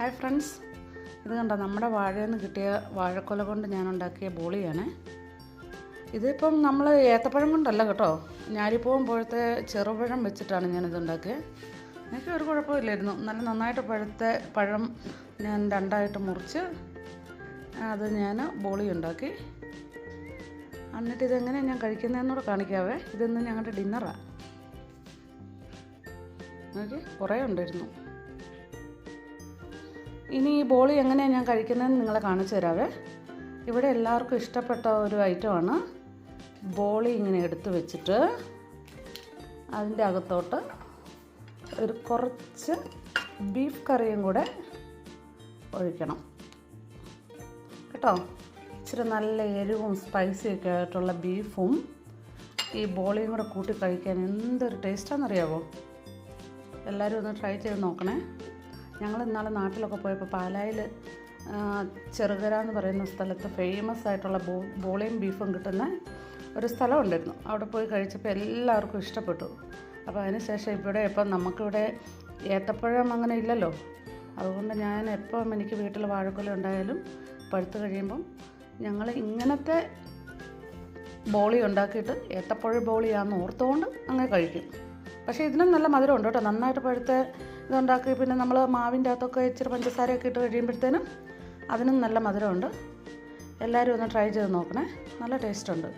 Hi friends ഇത് കണ്ടോ നമ്മുടെ വാഴയിൽ നിന്ന് കിട്ടിയ വാഴക്കൊല കൊണ്ട് ഞാൻ ഉണ്ടാക്കിയ ബോളിയാണ്. ഇതിപ്പം നമ്മൾ ഏത്തപ്പഴം കൊണ്ടല്ല കേട്ടോ. ഞാലിപ്പൂവും പോഴത്തെ ചെറുപഴം വെച്ചിട്ടാണ് ഞാനിത് ഉണ്ടാക്കിയത് എനിക്ക് ഒരു കുഴപ്പമില്ലായിരുന്നു. നല്ല നന്നായിട്ട് പഴുത്ത പഴം ഞാൻ രണ്ടായിട്ട് മുറിച്ച് അത് ഞാൻ ബോളി ഉണ്ടാക്കി. എന്നിട്ട് ഇതെങ്ങനെയാണ് ഞാൻ കഴിക്കുന്നതെന്നൂടെ കാണിക്കാവേ. ഇതൊന്നും ഞങ്ങളുടെ ഡിന്നറാണ് നോക്കി കുറേ ഉണ്ടായിരുന്നു. ഇനി ഈ ബോളി എങ്ങനെയാണ് ഞാൻ കഴിക്കുന്നതെന്ന് നിങ്ങളെ കാണിച്ചു തരാവേ. ഇവിടെ എല്ലാവർക്കും ഇഷ്ടപ്പെട്ട ഒരു ഐറ്റമാണ് ബോളി ഇങ്ങനെ എടുത്ത് വെച്ചിട്ട് അതിന്റെ അകത്തോട്ട് ഒരു കുറച്ച് ബീഫ് കറിയും കൂടെ ഒഴിക്കണം. കേട്ടോ? ഇച്ചിരി നല്ല എരിവും സ്പൈസിയൊക്കെ ആയിട്ടുള്ള ബീഫും ഈ ബോളിയും കൂടെ കൂട്ടി കഴിക്കാൻ എന്തൊരു ടേസ്റ്റാണെന്നറിയാവോ എല്ലാവരും ഒന്ന് ട്രൈ ചെയ്ത് നോക്കണേ. ഞങ്ങൾ ഇന്നാളെ നാട്ടിലൊക്കെ പോയപ്പോൾ പാലായിൽ ചെറുകര എന്ന് പറയുന്ന സ്ഥലത്ത് ഫേമസ് ആയിട്ടുള്ള ബോ ബോളിയും ബീഫും കിട്ടുന്ന ഒരു സ്ഥലം ഉണ്ടായിരുന്നു അവിടെ പോയി കഴിച്ചപ്പോൾ എല്ലാവർക്കും ഇഷ്ടപ്പെട്ടു. അപ്പോൾ അതിനുശേഷം ഇവിടെ ഇപ്പം നമുക്കിവിടെ ഏത്തപ്പഴം അങ്ങനെ ഇല്ലല്ലോ. അതുകൊണ്ട് ഞാൻ എപ്പം എനിക്ക് വീട്ടിൽ വാഴക്കൊല ഉണ്ടായാലും പഴുത്ത് കഴിയുമ്പം ഞങ്ങൾ ഇങ്ങനത്തെ ബോളി ഉണ്ടാക്കിയിട്ട് ഏത്തപ്പഴ ബോളിയാണെന്ന് ഓർത്തുകൊണ്ട് അങ്ങനെ കഴിക്കും. പക്ഷേ ഇതിനും നല്ല മധുരം ഉണ്ട് കേട്ടോ. നന്നായിട്ട് പഴുത്ത് ഇതുണ്ടാക്കി പിന്നെ നമ്മൾ മാവിന്റെ അകത്തൊക്കെ ഇച്ചിരി പഞ്ചസാരയൊക്കെ ഇട്ട് കഴിയുമ്പോഴത്തേനും അതിനും നല്ല മധുരമുണ്ട്. എല്ലാവരും ഒന്ന് ട്രൈ ചെയ്ത് നോക്കണേ. നല്ല ടേസ്റ്റ് ഉണ്ട്?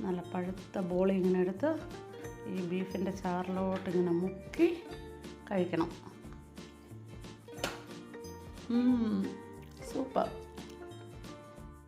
നല്ല പഴുത്ത ബോളി ഇങ്ങനെ എടുത്ത് ഈ ബീഫിന്റെ ചാറിലോട്ട് ഇങ്ങനെ മുക്കി കഴിക്കണം. ഉം.